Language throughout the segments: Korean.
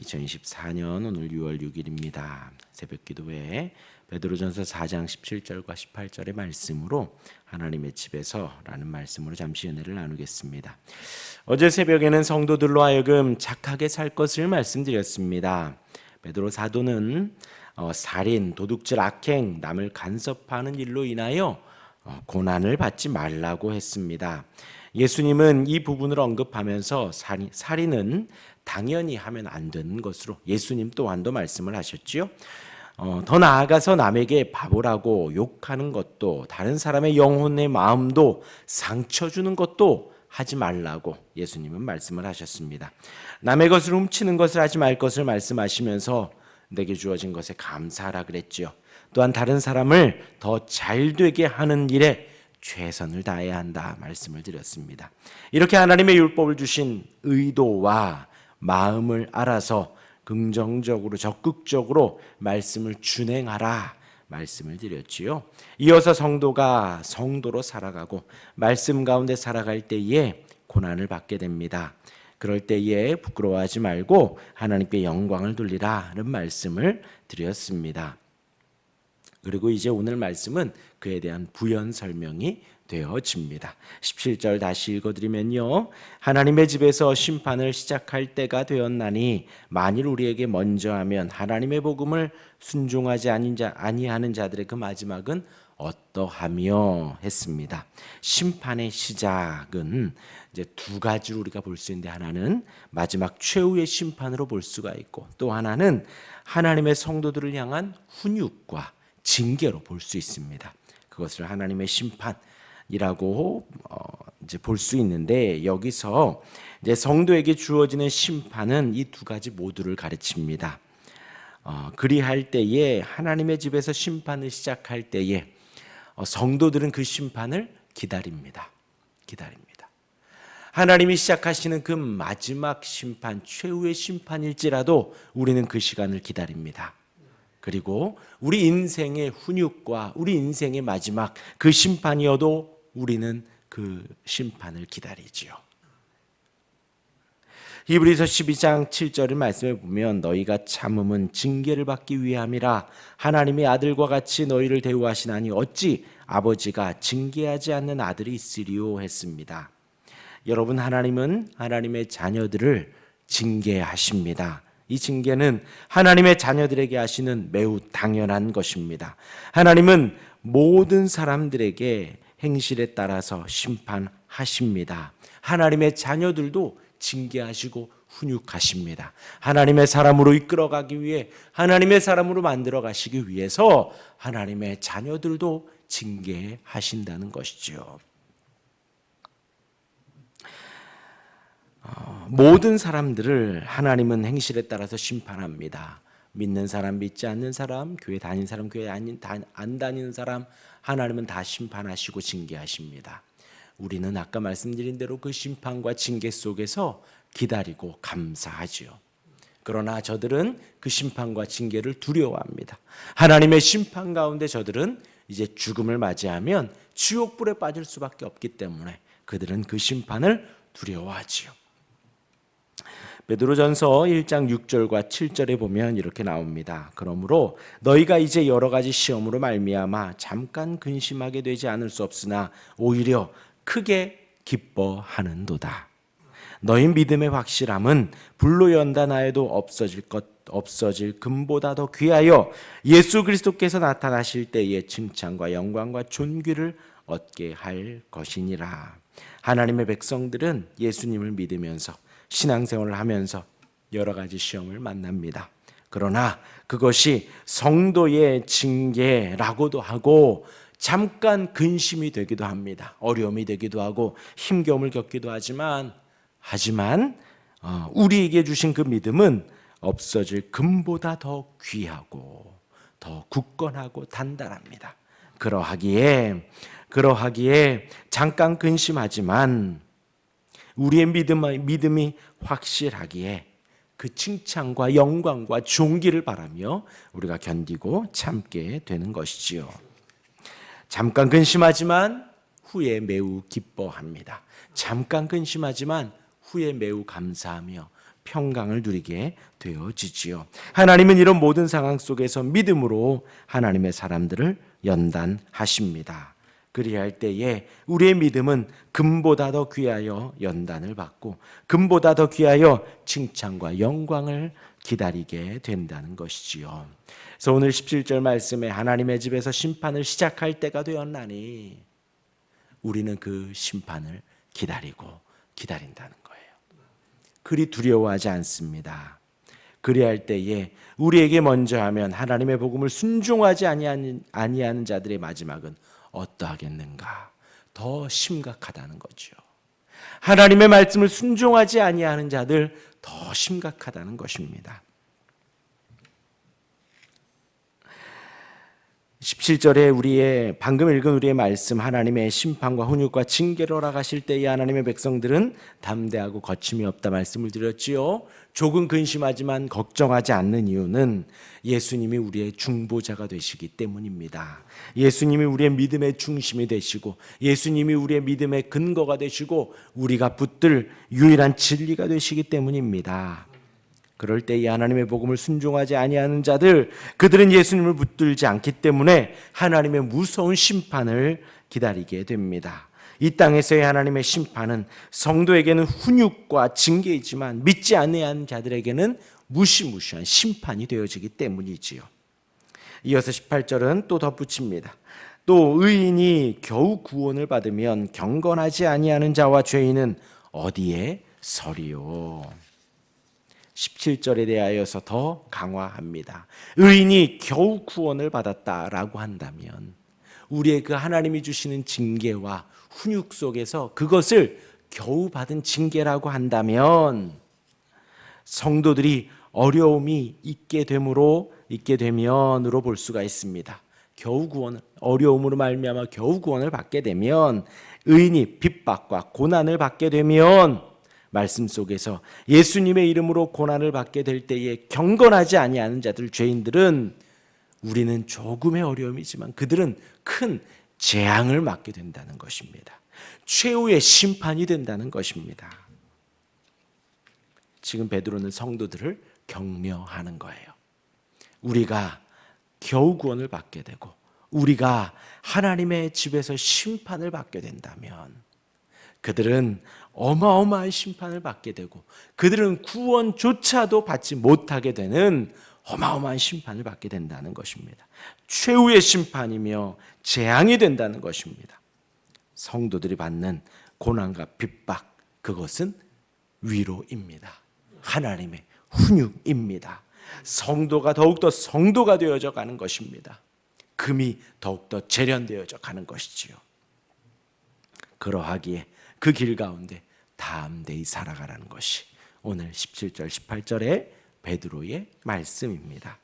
2024년 오늘 6월 6일입니다. 새벽 기도회 베드로전서 4장 17절과 18절의 말씀으로 하나님의 집에서라는 말씀으로 잠시 은혜를 나누겠습니다. 어제 새벽에는 성도들로 하여금 착하게 살 것을 말씀드렸습니다. 베드로 사도는 어, 살인, 도둑질, 악행, 남을 간섭하는 일로 인하여 어, 고난을 받지 말라고 했습니다. 예수님은 이 부분을 언급하면서 살인, 살인은 당연히 하면 안 되는 것으로 예수님 또한도 말씀을 하셨지요. 어, 더 나아가서 남에게 바보라고 욕하는 것도 다른 사람의 영혼의 마음도 상처 주는 것도 하지 말라고 예수님은 말씀을 하셨습니다. 남의 것을 훔치는 것을 하지 말 것을 말씀하시면서 내게 주어진 것에 감사하라 그랬지요. 또한 다른 사람을 더 잘 되게 하는 일에 최선을 다해야 한다 말씀을 드렸습니다. 이렇게 하나님의 율법을 주신 의도와 마음을 알아서 긍정적으로 적극적으로 말씀을 준행하라 말씀을 드렸지요. 이어서 성도가 성도로 살아가고 말씀 가운데 살아갈 때에 고난을 받게 됩니다. 그럴 때에 부끄러워하지 말고 하나님께 영광을 돌리라는 말씀을 드렸습니다. 그리고 이제 오늘 말씀은 그에 대한 부연 설명이 되어집니다. 17절 다시 읽어드리면요. 하나님의 집에서 심판을 시작할 때가 되었나니 만일 우리에게 먼저 하면 하나님의 복음을 순종하지 아니하는 자들의 그 마지막은 어떠하며 했습니다. 심판의 시작은 이제 두 가지로 우리가 볼 수 있는데 하나는 마지막 최후의 심판으로 볼 수가 있고 또 하나는 하나님의 성도들을 향한 훈육과 징계로 볼 수 있습니다. 그것을 하나님의 심판이라고 어, 이제 볼 수 있는데 여기서 이제 성도에게 주어지는 심판은 이 두 가지 모두를 가르칩니다. 어, 그리할 때에 하나님의 집에서 심판을 시작할 때에 어, 성도들은 그 심판을 기다립니다. 기다립니다. 하나님이 시작하시는 그 마지막 심판, 최후의 심판일지라도 우리는 그 시간을 기다립니다. 그리고 우리 인생의 훈육과 우리 인생의 마지막 그 심판이어도 우리는 그 심판을 기다리지요. 히브리서 12장 7절의 말씀에 보면 너희가 참음은 징계를 받기 위함이라 하나님의 아들과 같이 너희를 대우하시나니 어찌 아버지가 징계하지 않는 아들이 있으리요 했습니다. 여러분 하나님은 하나님의 자녀들을 징계하십니다. 이 징계는 하나님의 자녀들에게 하시는 매우 당연한 것입니다. 하나님은 모든 사람들에게 행실에 따라서 심판하십니다. 하나님의 자녀들도 징계하시고 훈육하십니다. 하나님의 사람으로 이끌어가기 위해 하나님의 사람으로 만들어 가시기 위해서 하나님의 자녀들도 징계하신다는 것이지요. 모든 사람들을 하나님은 행실에 따라서 심판합니다. 믿는 사람, 믿지 않는 사람, 교회 다니는 사람, 교회 안, 안 다니는 사람, 하나님은 다 심판하시고 징계하십니다. 우리는 아까 말씀드린 대로 그 심판과 징계 속에서 기다리고 감사하지요. 그러나 저들은 그 심판과 징계를 두려워합니다. 하나님의 심판 가운데 저들은 이제 죽음을 맞이하면 지옥불에 빠질 수밖에 없기 때문에 그들은 그 심판을 두려워하지요. 베드로전서 1장 6절과 7절에 보면 이렇게 나옵니다. 그러므로 너희가 이제 여러 가지 시험으로 말미암아 잠깐 근심하게 되지 않을 수 없으나 오히려 크게 기뻐하는도다. 너희 믿음의 확실함은 불로 연단하여도 없어질 것 없어질 금보다 더 귀하여 예수 그리스도께서 나타나실 때의 칭찬과 영광과 존귀를 얻게 할 것이니라. 하나님의 백성들은 예수님을 믿으면서 신앙생활을 하면서 여러 가지 시험을 만납니다. 그러나 그것이 성도의 징계라고도 하고 잠깐 근심이 되기도 합니다. 어려움이 되기도 하고 힘겨움을 겪기도 하지만 하지만 어, 우리에게 주신 그 믿음은 없어질 금보다 더 귀하고 더 굳건하고 단단합니다. 그러하기에 그러하기에 잠깐 근심하지만 우리의 믿음, 믿음이 확실하기에 그 칭찬과 영광과 존귀를 바라며 우리가 견디고 참게 되는 것이지요. 잠깐 근심하지만 후에 매우 기뻐합니다. 잠깐 근심하지만 후에 매우 감사하며 평강을 누리게 되어지지요. 하나님은 이런 모든 상황 속에서 믿음으로 하나님의 사람들을 연단하십니다. 그리할 때에 우리의 믿음은 금보다 더 귀하여 연단을 받고 금보다 더 귀하여 칭찬과 영광을 기다리게 된다는 것이지요. 그래서 오늘 17절 말씀에 하나님의 집에서 심판을 시작할 때가 되었나니 우리는 그 심판을 기다리고 기다린다는 거예요. 그리 두려워하지 않습니다. 그리할 때에 우리에게 먼저 하면 하나님의 복음을 순종하지 아니하는, 자들의 마지막은 어떠하겠는가? 더 심각하다는 거죠. 하나님의 말씀을 순종하지 아니하는 자들 더 심각하다는 것입니다. 17절에 우리의 방금 읽은 우리의 말씀 하나님의 심판과 훈육과 징계로 돌아가실 때에 하나님의 백성들은 담대하고 거침이 없다 말씀을 드렸지요. 조금 근심하지만 걱정하지 않는 이유는 예수님이 우리의 중보자가 되시기 때문입니다. 예수님이 우리의 믿음의 중심이 되시고 예수님이 우리의 믿음의 근거가 되시고 우리가 붙들 유일한 진리가 되시기 때문입니다. 그럴 때 이 하나님의 복음을 순종하지 아니하는 자들 그들은 예수님을 붙들지 않기 때문에 하나님의 무서운 심판을 기다리게 됩니다. 이 땅에서의 하나님의 심판은 성도에게는 훈육과 징계이지만 믿지 아니하는 자들에게는 무시무시한 심판이 되어지기 때문이지요. 이어서 18절은 또 덧붙입니다. 또 의인이 겨우 구원을 받으면 경건하지 아니하는 자와 죄인은 어디에 서리요? 17절에 대하여서 더 강화합니다. 의인이 겨우 구원을 받았다라고 한다면 우리의 그 하나님이 주시는 징계와 훈육 속에서 그것을 겨우 받은 징계라고 한다면 성도들이 어려움이 있게 되므로 있게 되면으로 볼 수가 있습니다. 겨우 구원 어려움으로 말미암아 겨우 구원을 받게 되면 의인이 핍박과 고난을 받게 되면 말씀 속에서 예수님의 이름으로 고난을 받게 될 때에 경건하지 아니하는 자들 죄인들은 우리는 조금의 어려움이지만 그들은 큰 재앙을 맞게 된다는 것입니다. 최후의 심판이 된다는 것입니다. 지금 베드로는 성도들을 격려하는 거예요. 우리가 겨우 구원을 받게 되고 우리가 하나님의 집에서 심판을 받게 된다면 그들은 어마어마한 심판을 받게 되고 그들은 구원조차도 받지 못하게 되는 어마어마한 심판을 받게 된다는 것입니다. 최후의 심판이며 재앙이 된다는 것입니다. 성도들이 받는 고난과 핍박 그것은 위로입니다. 하나님의 훈육입니다. 성도가 더욱더 성도가 되어져 가는 것입니다. 금이 더욱더 재련되어져 가는 것이지요. 그러하기에 그 길 가운데 담대히 살아가라는 것이 오늘 17절 18절의 베드로의 말씀입니다.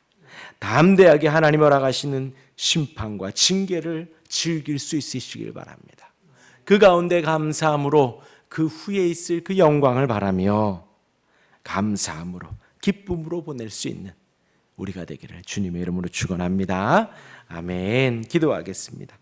담대하게 하나님 허락하시는 심판과 징계를 즐길 수 있으시길 바랍니다. 그 가운데 감사함으로 그 후에 있을 그 영광을 바라며 감사함으로 기쁨으로 보낼 수 있는 우리가 되기를 주님의 이름으로 축원합니다. 아멘. 기도하겠습니다.